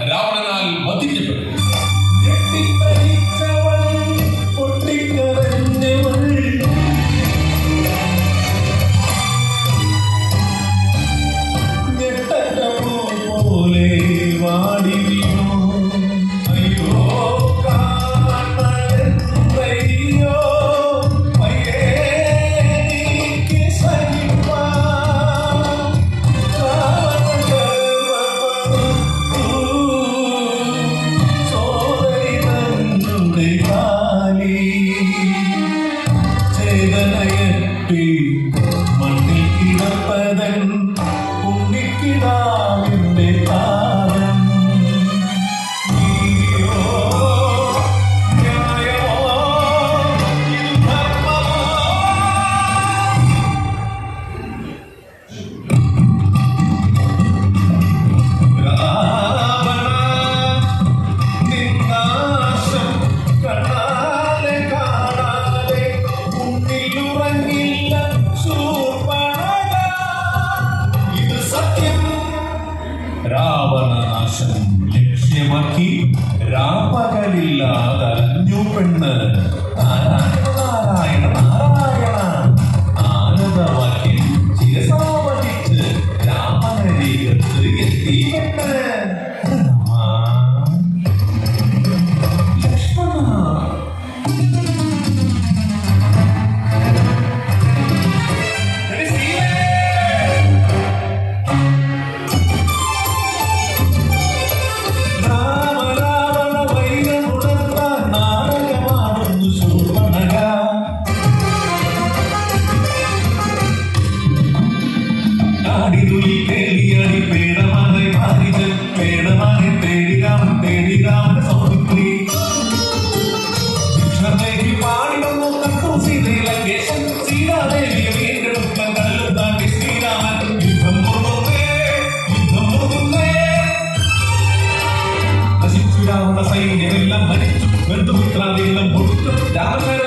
രാവണനാൽ വധിക്കപ്പെട്ടു. வேதனையற்றி மண்ணில் கிடப்பதன் രാവണനാശം ലക്ഷ്യമാക്കി രാപ്പകലില്ലാതെ പെണ്ണ്. നാരായണ പേടമാനെ തേടി രാമൻ തേടി രാമൻ സൗമിത്രി കൃഷ്ണദേവി പാടി വന്നു കണ്ടു സീതയിലെ കേശം സീതാദേവിയെ വീണ്ടെടുക്കാൻ കല്ലും താണ്ടി ശ്രീരാമൻ. യുദ്ധം മുറുകുന്നേ യുദ്ധം മുറുകുന്നേ. നശിച്ചു രാവണ സൈന്യമെല്ലാം മരിച്ചു. ബന്ധുമിത്രാദികളും കൊടുത്തു രാമചര